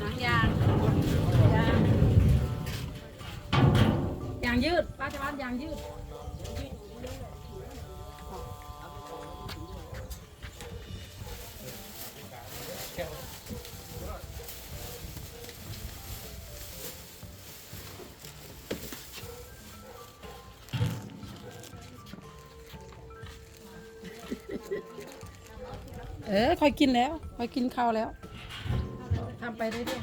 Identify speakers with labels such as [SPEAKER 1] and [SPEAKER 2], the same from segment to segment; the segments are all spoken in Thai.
[SPEAKER 1] นั
[SPEAKER 2] งยางยางยางยืดป้าจะว่ดยางยืด อคอยกินแล้วคอยกินข้าวแล้วทำไปเรื่อย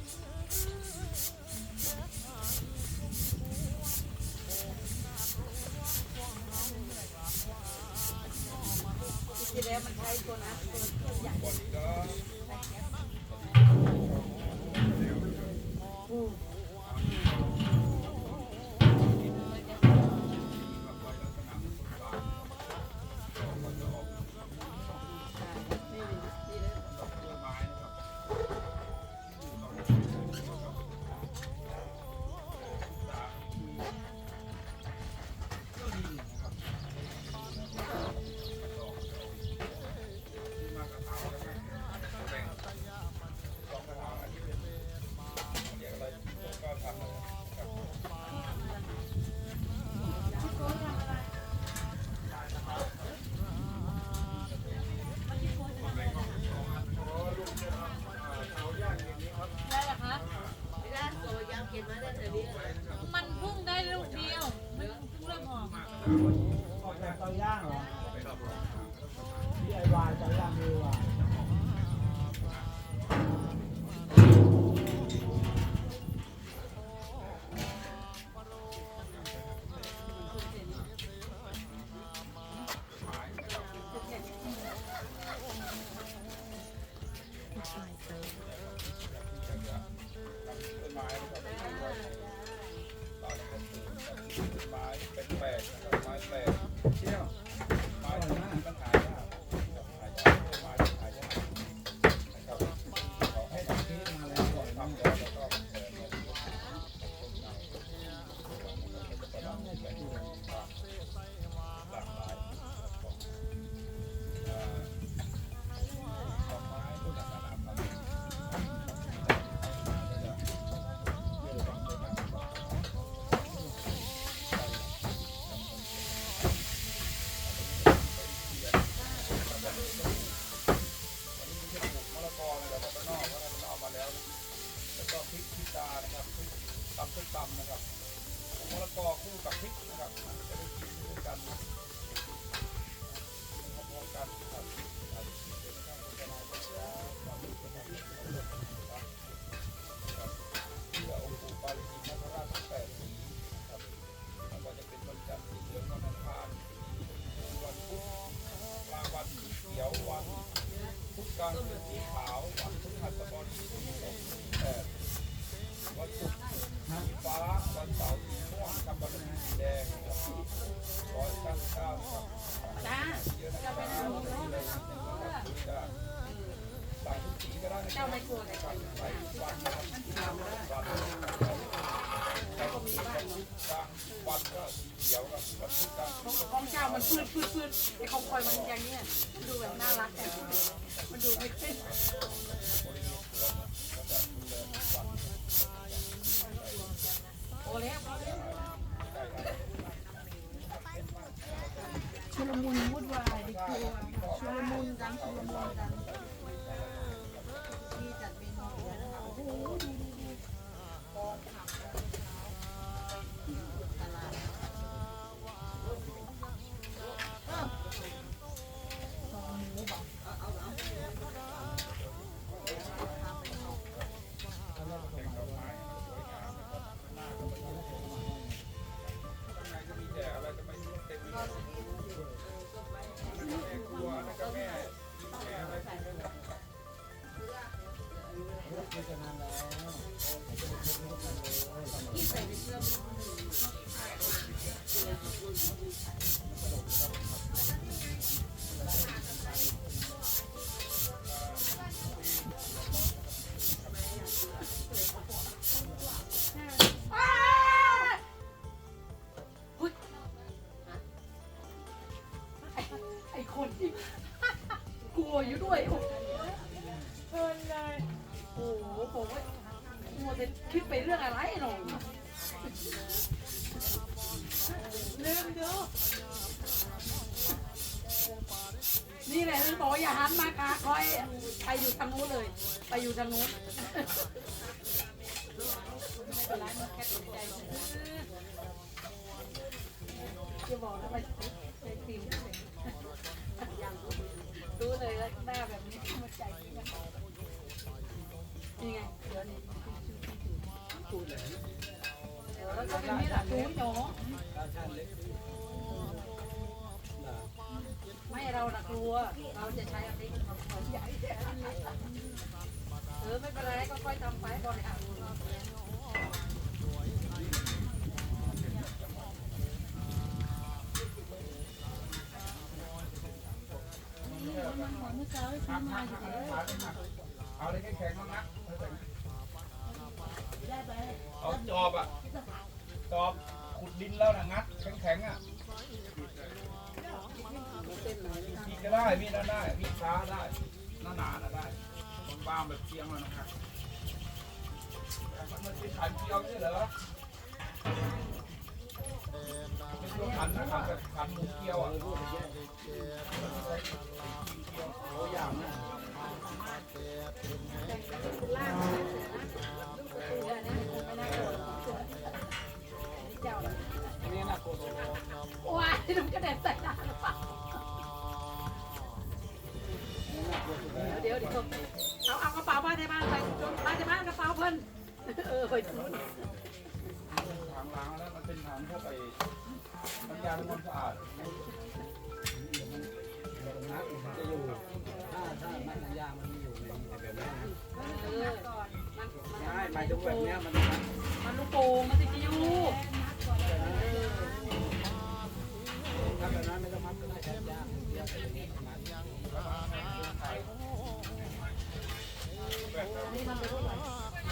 [SPEAKER 2] ำ
[SPEAKER 3] นะครับมะละกอ
[SPEAKER 2] คู่กับพริกนะครับจะ
[SPEAKER 3] ได้
[SPEAKER 2] กินคู่กันนะพร้อม
[SPEAKER 1] กันครับที่าองค์
[SPEAKER 3] ปู่าริ
[SPEAKER 4] จิตาชทั้ง
[SPEAKER 1] แปดสีครับก็จะ
[SPEAKER 4] เป็นวันจัน
[SPEAKER 1] ทร์เหลืองวันอังคารวันลาวันเขียววันพุธกลางวันสีขาววัน ของเจ้ามันพืดพืดพืดไอ้ของคอยมันอย่างเนี้ยมันดูแบบน่ารักแต่มันดูไม่ขึ้นโอ้แล้วพอแล้ว นวุ่นวายในครัวชุลมุนกันชุลมุนกัน นี่
[SPEAKER 2] แหละ
[SPEAKER 1] ถึงบอกว่าอย่าหันมาค่ะคอยไปอยู่ทางนู้นเลย ไปอยู่ทางนู้นไม่เป็นไรมันแค่ตกใจจะบอกนะว่าใจตีมรู้เลยว่าหน้าแบบนี้มันใจดีนะนี่ไงเดี๋ยวนี้ตูดเลยแล้วก็เป็นนี่แหละตูนหนอ
[SPEAKER 5] เรา
[SPEAKER 1] หนักกลัว เราจะใช้อันนี้ของของใหญ่เออไม่เป็นไรก็ค่อยทำไปบริหารมันหอมเมื่อเช้าที่ซื้อมาอยู่ไหน
[SPEAKER 2] เอาอะไรแข็งๆมางัดเอาจอบอะจอบขุดดินแล้วนะงัดแข็งๆอะ มีดก็ได้มีดนั้นได้มีดช้าได้หน้าหนาน่ะได้บางๆแบบเชียงแล้วนะครับมันมันเป็นขันเกียวนี่เหรอขันนะขันแบบขันหมูเกียวอะ
[SPEAKER 5] ตัวอย่างนะ
[SPEAKER 1] ล่างนะเสือนะลูกประตูได้นะไม่น่ากลัวนี่เจ้าละ
[SPEAKER 5] อันนี้น่ากลัว
[SPEAKER 1] ว้ายน้ำกระเด็นใส่หน้าหรือเปล่า เอาเอากระเป๋าบ้านในบ้านไปบ้านในบ้านกระเป๋าเพิ่นเออไปทุน
[SPEAKER 2] ถังล้างแล้วมันเป็นถังเข้าไปน้ำยาทำความสะอาด
[SPEAKER 5] นักมันจะอยู่ ถ้าถ้ามัดหนังยามันไมีอยู่ในแบบนี้นะ
[SPEAKER 1] เออมัน
[SPEAKER 5] ใช่หมายถึงแบบเนี้ยมัน
[SPEAKER 1] มันลูกโป่งมันติดอยู่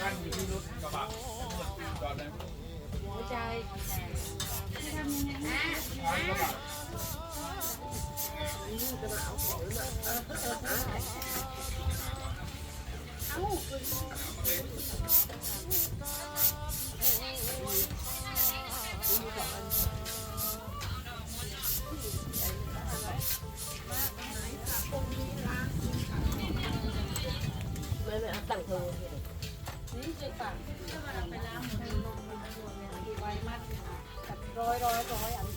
[SPEAKER 5] นั่นอยู่
[SPEAKER 2] ที่รถกระบะจอดใน
[SPEAKER 1] หัวใจ
[SPEAKER 2] ท้ายกระบะ
[SPEAKER 1] นี่เจ๊ป่ะไปล้างมือาตัวเนี่ยกี่ใบมัดแบ ร้อยร้อยร้อยอัน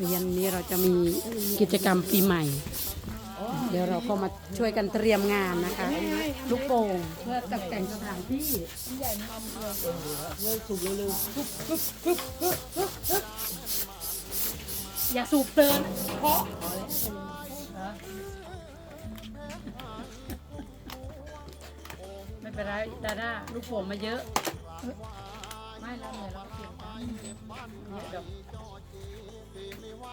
[SPEAKER 6] เรียนนี้เราจะมีกิจกรรมปีใหม่
[SPEAKER 1] เดี๋ยวเราก็มาช่วยกันเตรียมงานนะคะ ลูกโป่งเพื่อตกแต่งสถานที่อย่าสูบเตินเพราะไม่เป็นไรดาด้าลูกโป่งมาเยอะ ไม่แล้วเหนื่อยเราก็เปลี่ยนกันเยอะดอก เ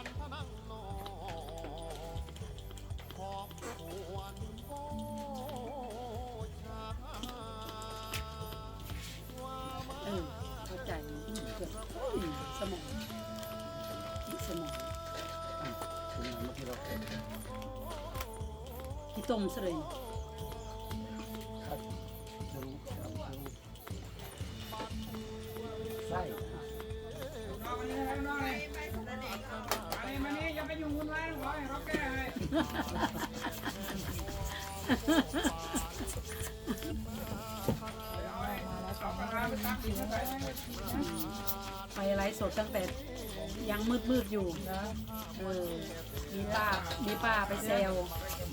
[SPEAKER 1] ออเข้าใจเกือบเฮ้ยสมองสมอง
[SPEAKER 5] ถึงมื่อกี้เราเห็น
[SPEAKER 1] ที่ต้มซะเลย
[SPEAKER 2] ย่าไปยุ่งวุ่นวายนะขอให้เราแก้ให้เอาให้เอากระทะไปตั้งกินกันไป
[SPEAKER 1] ไปไลฟ์สดตั้งแต่ยังมืดมืดๆอยู่เออมีป้ามีป้าไปเซล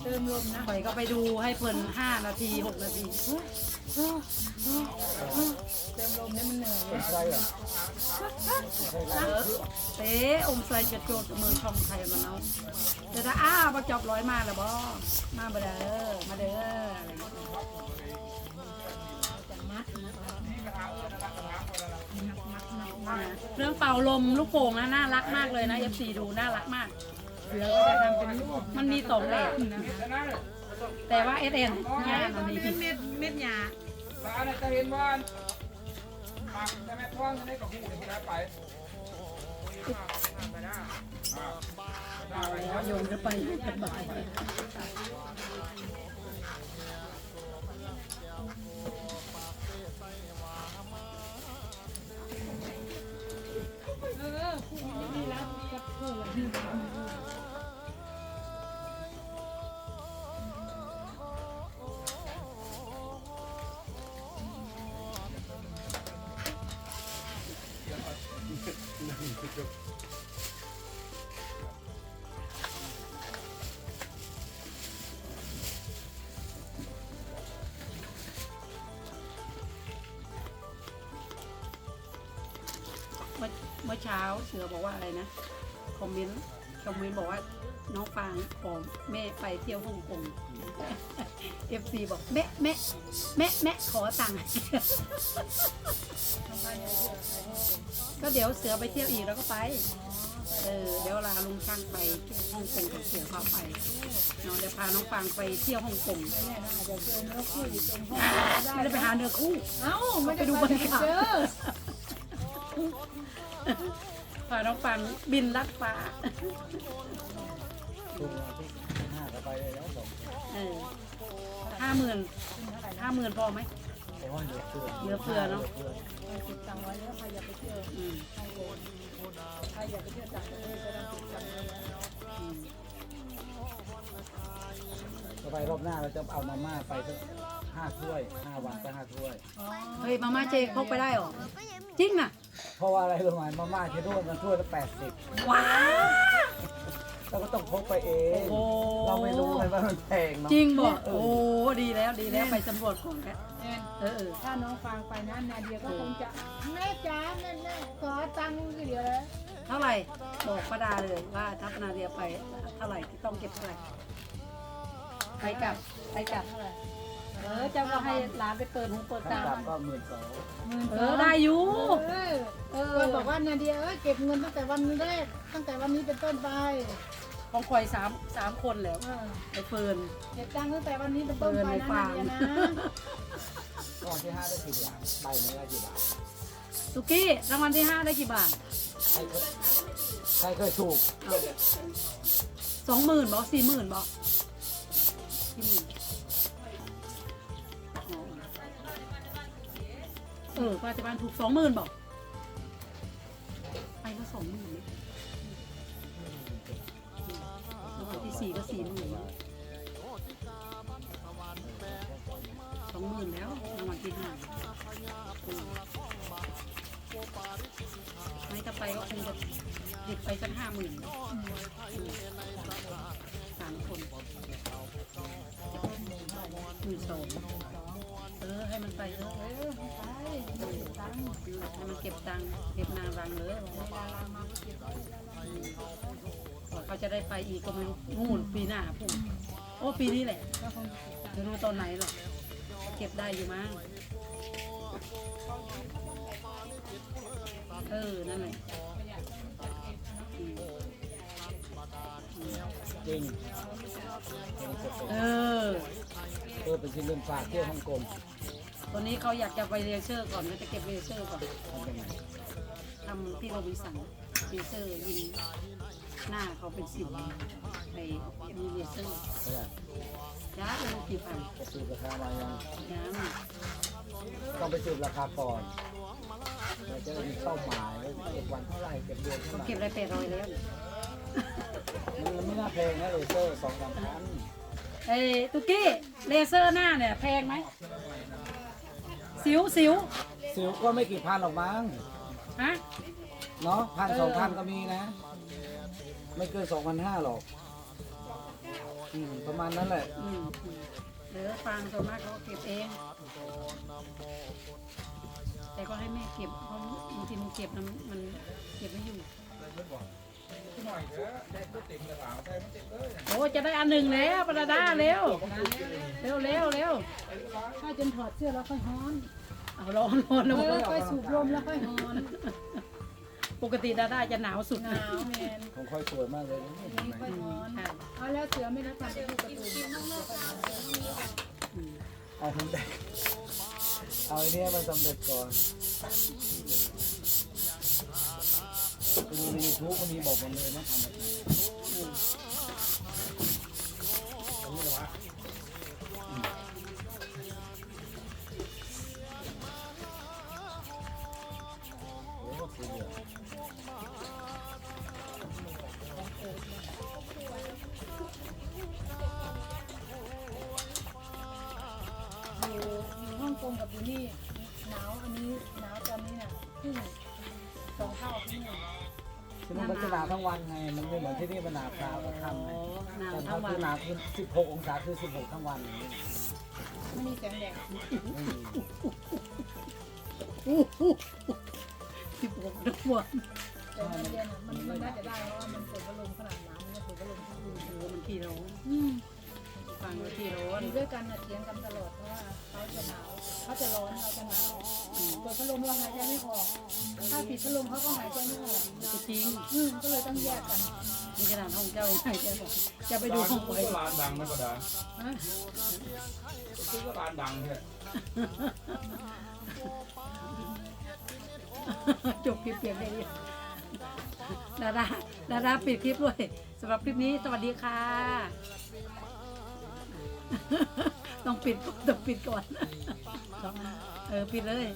[SPEAKER 1] เติมลมนะข่อยก็ไปดูให้เพิ่นห้านาทีหกนาที
[SPEAKER 5] เป็นไส้เหรอ
[SPEAKER 1] เออ เต้อมใส่จะโจดมือช่องไทยมาเนาะแต่ถ้าอ้าวมาจอบร้อยมาแล้วบ่มาบ่เด้อมาเด้ออะไรอย่างเงี้ยเรื่องเป่าลมลูกโป่งนะน่ารักมากเลยนะ FC ดูน่ารักมาก
[SPEAKER 6] แล้วก็จะทำเป็นรูป
[SPEAKER 1] มันมีสองแบบนะ
[SPEAKER 2] ชนะเลย
[SPEAKER 1] แต่ว่า SN งานมันมี
[SPEAKER 6] เม็ดเม็ดหยา
[SPEAKER 2] ตาเนี่ยจะเห็นว่าหมัก ใช่ไหมท้องจะได้กับหูที่ได้ไปอ่าได้ไปแล้ว
[SPEAKER 1] โยนเข้าไปสบาย
[SPEAKER 6] เออคู่นี้มีรักมีกับเพื่อน
[SPEAKER 1] เมื่อ มื่อเช้าเสือบอกว่าอะไรนะ คอมเมนต์ คอมเมนต์บอกว่าน้องฟางผอมแม่ไปเที่ยวฮ่องกง FC บอกแม่แม่แม่แม่ขอตังค์ก็เดี๋ยวเสือไปเที่ยวอีกแล้วก็ไป เออเดี๋ยวลาลุงช่างไปฮ่องกงกับเสือพาไปเนาะเดี๋ยวพาน้องฟางไปเที่ยวฮ่องกง
[SPEAKER 6] เนี่ยนะเดี๋ยวเจอเนื้อคู่อยู่ตรงห้อง
[SPEAKER 1] ไม่ได้ไปหาเนื้อคู่
[SPEAKER 6] เอ้าไม่
[SPEAKER 1] ไป
[SPEAKER 6] ได้
[SPEAKER 1] ดู
[SPEAKER 6] ดู
[SPEAKER 1] บบร
[SPEAKER 6] ร
[SPEAKER 1] ร
[SPEAKER 6] ร
[SPEAKER 1] ยากาศ
[SPEAKER 6] เจอ
[SPEAKER 1] พาน้องฟางบินลัดฟ้า
[SPEAKER 5] ตัวที่ห้าก็ไปได้แล้วบอก
[SPEAKER 1] เออห้าหมื่นห้าหมื่นพอไหม
[SPEAKER 5] เพราะว่าเหลือเฟือ
[SPEAKER 1] เหลือเฟือเนอะ
[SPEAKER 6] ติดตังไว้แล้วใครอยากไปเที่ยว
[SPEAKER 1] อืม
[SPEAKER 6] ใครอยากไปเที่ยวต่างประเทศก็ต้องติดตังไว้แล้ว
[SPEAKER 1] อืม
[SPEAKER 5] จะไปรอบหน้าเราจะเอามาม่าไปสักห้าถ้วยห้าวันก็ห้าถ้วย
[SPEAKER 1] เฮ้ยมาม่าเจพกไปได้เหรอจริงน่ะ
[SPEAKER 5] เพราะว่าอะไรรู้ไหมมาม่าที่นู่นมันถ้วยละแปดสิบ
[SPEAKER 1] ว้าว
[SPEAKER 5] เราก็ต้องพกไปเอง
[SPEAKER 1] โอ้
[SPEAKER 5] เราไม่รู้ไงว่ามันแพงเนาะ
[SPEAKER 1] จริงบอกโอ้ดีแล้วดีแล้วไปสำรวจก่อนแล้ว
[SPEAKER 6] เนี่ย
[SPEAKER 1] เออเออ
[SPEAKER 6] ถ้าน้องฟังไปนะนาเดียก็คงจะแม่จ๋าแม่แม่ขอตังค์เดี๋ยวเลย
[SPEAKER 1] เท่าไหร่บอกป้าดาเลยว่าทัพนาเรียไปเท่าไหร่ที่ต้องเก็บเท่าไหร่ ไปกลับไปกลับ เออเจ้าก็ให้ร้านไปเปิดหูเปิด
[SPEAKER 5] ถ้า
[SPEAKER 1] ตาก
[SPEAKER 5] ลับก็หมื่นสอง
[SPEAKER 1] เออได้อยู่
[SPEAKER 6] เออ
[SPEAKER 1] เออ
[SPEAKER 6] ก็บอกว่านาเดียเอ้ยเก็บเงินตั้งแต่วันแรกตั้งแต่วันนี้เป็นต้นไป
[SPEAKER 1] ของคอยสามสามคนแล้ว
[SPEAKER 6] เออ
[SPEAKER 1] ไอ้เฟิร์น
[SPEAKER 6] เก็บตังค์ตั้งแต่วันนี้เป็นต้
[SPEAKER 1] เฟิ
[SPEAKER 6] น
[SPEAKER 1] ร์น
[SPEAKER 6] ไป
[SPEAKER 1] ไอ้
[SPEAKER 6] นะ
[SPEAKER 1] ฟา
[SPEAKER 6] นาเดียนะ
[SPEAKER 5] ก้อนที่ห้าได้กี่บาทใบเนื้อกี่บาท
[SPEAKER 1] สุกี้รางวัลที่ห้าได้กี่บาท
[SPEAKER 5] ใครเคยใครเคยถูก
[SPEAKER 1] สองหมื่นบอกสี่หมื่นบอกสี่หมื่น เออป้าจะบ้านถูกสองหมื่นบอกไปก็สองหมื่นที่สี่ก็สี่หมื่นสองหมื่นแล้วรางวัลที่ห้าไม่ถ้าไปก็คงจะหยิบไปสักห้าหมื่นสามคน หมื่นสองเออให้มันไปเออเออไปตังค์ให้มันเก็บตังค์เก็บนางรังเลยเขาจะได้ไปอีกก็ไม่รู้งูนปีหน้าพูดโอ้ปีนี้แหละไม่รู้ตอนไหนหรอกเก็บได้อยู่มั้งเออ นั่นแหละ อืม
[SPEAKER 5] จริง
[SPEAKER 1] เออ
[SPEAKER 5] เออเป็นชิ้นเริ่มฝากเที่ยวฮ่องกง
[SPEAKER 1] วันนี้เขาอยากจะไปเรียเชอร์ก่อนเขาจะเก็บเรียเชอร์ก่อน
[SPEAKER 5] ทำยังไง
[SPEAKER 1] ทำที่โรบินสันเรียเชอร์ยิงหน้าเขาเป็นสิวไปมีเรียเชอร์
[SPEAKER 5] เท่าไหร่
[SPEAKER 1] ย้าไปรู้กี่พัน
[SPEAKER 5] จะสืบราคามายัง
[SPEAKER 1] ย้า
[SPEAKER 5] ต้องไปสืบราคาก่อนเราจะได้มีเป้าหมายว่าเก็บวันเท่าไหร่เก็บเดือนเท่า
[SPEAKER 1] เขา
[SPEAKER 5] ไหร่
[SPEAKER 1] เก็บได้แปดร้อยแล้ว
[SPEAKER 5] มันไม่น่าแพงนะเลเซอร์สองสามพัน
[SPEAKER 1] เอ้ยตุกกี้เลเซอร์หน้าเนี่ยแพงไหมสิวสิว
[SPEAKER 5] สิวก็ไม่กี่พันหรอกมั้ง
[SPEAKER 1] ฮะ
[SPEAKER 5] เนาะพันสองพันก็มีนะ ไม่เกินสองพันห้าหรอกอืมประมาณนั้นแหละ
[SPEAKER 1] อืมอืมเหลือฟางส่วนมากเขาก็เก็บเอง แต่ก็ให้แม่เก็บเพราะบางทีมันเก็บนะมันเก็บไม่อยู่
[SPEAKER 2] หน่อยเถอะได้ก็เต็มกระถางใช่มันเต็มเลย
[SPEAKER 1] โอ้จะได้อันหนึ่งแล้วปราดาเร็วเร็วเร็วเร็ว
[SPEAKER 6] ถ้าจนถอดเสื้อแล้วค่อยฮ้อน
[SPEAKER 1] เอาร้อนร้อนนะ
[SPEAKER 6] เออค่อยสูบลมแล้วค่อยฮ้อน
[SPEAKER 1] ปกติดาด้าจะหนาวสุด
[SPEAKER 6] ห
[SPEAKER 1] นะ
[SPEAKER 6] นาวแมน
[SPEAKER 5] ของค่อยสวยมากเลยนะเห็นไหม
[SPEAKER 6] ค่อยฮ้อน
[SPEAKER 1] ค่ะ
[SPEAKER 6] เอาแล้วเสือไม่รับทำเป็นลูกกระตุ้น
[SPEAKER 1] อืม
[SPEAKER 5] เอาทำได้เอาไอ้เนี้ยมันสำเร็จก่อนไป ดูในยูทูบก็มีบอกหมดเลยนะทำแบบไหน
[SPEAKER 1] เออ
[SPEAKER 5] โอ้สีเหลือง
[SPEAKER 6] อยู่อยู่ฮ่องกงกับอยู่นี่
[SPEAKER 5] ที่มันจะหนาวทั้งวันไง มันไม่เหมือนที่นี่มันหนาวเช้ากับค่ำไง
[SPEAKER 1] หนาว
[SPEAKER 5] ตอน
[SPEAKER 1] ทั้
[SPEAKER 5] เขา
[SPEAKER 1] งวั
[SPEAKER 5] คื
[SPEAKER 1] น
[SPEAKER 5] อหนาวคือ 16 องศาคือ 16 ทั้งวันอย่างนี้
[SPEAKER 6] ไม่มีแสงแดด
[SPEAKER 5] ไม่มี
[SPEAKER 1] สิบหกทั้งวัน
[SPEAKER 6] แต่ในเรียนอะมันมันน่าจะได้เพราะว่ามันเปิดพัดลมขนาดหนาวมันเปิดพัดลมทุกคืน
[SPEAKER 1] โอ้มันขี้ร้อน
[SPEAKER 6] อืม
[SPEAKER 1] ฟังว่าขี้ร้อน
[SPEAKER 6] อยู่ด้วยกันน่ะเถียงกันตลอดเพราะว่าเขาจะหนาวเขาจะร้อนเราจะหนาวเปิดพัดลมเราหายใจไม่ออกถ้าปิดพัดลมเขาก็หายใจไม่ออก
[SPEAKER 1] ก็จริง
[SPEAKER 6] อืมก็เลยต้องแยกกัน
[SPEAKER 1] นี่ขนาดห้องเจ้ายังไงแกบอกจะไปดู
[SPEAKER 2] ร้าน
[SPEAKER 1] ห้อง
[SPEAKER 2] ก็
[SPEAKER 1] ไว้
[SPEAKER 2] ร้านดังนะก็ได้
[SPEAKER 6] ฮะ
[SPEAKER 2] ซื้อก็ร้านดังเนี่ย
[SPEAKER 1] จบคลิปเพียงแค่นี้ดาดาดาดาปิดคลิปด้วยสำหรับคลิปนี้สวัสดีค่ะ ต้องปิดต้องปิดก่อน เออ ปิดเลย